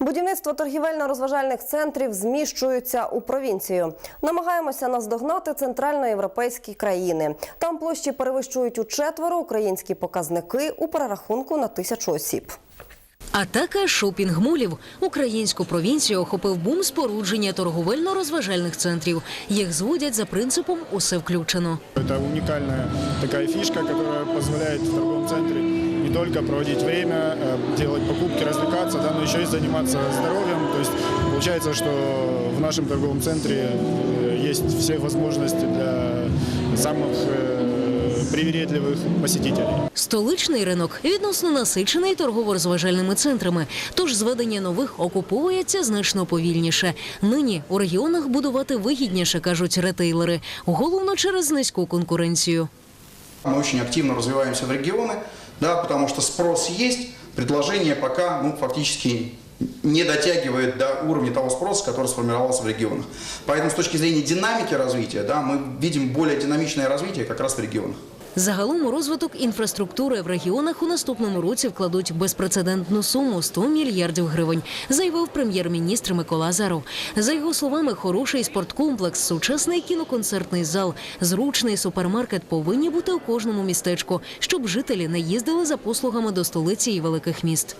Будівництво торгівельно-розважальних центрів зміщується у провінцію. Намагаємося наздогнати центральноєвропейські країни. Там площі перевищують у четверо українські показники у перерахунку на тисячу осіб. Атака шопінг-молів. Українську провінцію охопив бум спорудження торговельно-розважальних центрів. Їх зводять за принципом усе включено. Это уникальная такая фишка, которая позволяет в торговом центре не только проводить время, э, делать покупки, развлекаться, да, но еще и заниматься здоровьем. То есть получается, что в нашем торговом центре э, есть все возможности для самых э, привередливых посетителей. Столичний ринок відносно насичений торгово-розважальними центрами, тож зведення нових окуповується значно повільніше. Нині у регіонах будувати вигідніше, кажуть ретейлери, головно через низьку конкуренцію. Мы очень активно развиваемся в регионы, да, потому что спрос есть, предложение пока ну, фактически не дотягивает до уровня того спроса, который сформировался в регионах. Поэтому с точки зрения динамики развития, да, мы видим более динамичное развитие как раз в регионах. Загалом у розвиток інфраструктури в регіонах у наступному році вкладуть безпрецедентну суму 100 мільярдів гривень, заявив прем'єр-міністр Микола Азаров. За його словами, хороший спорткомплекс, сучасний кіноконцертний зал, зручний супермаркет повинні бути у кожному містечку, щоб жителі не їздили за послугами до столиці і великих міст.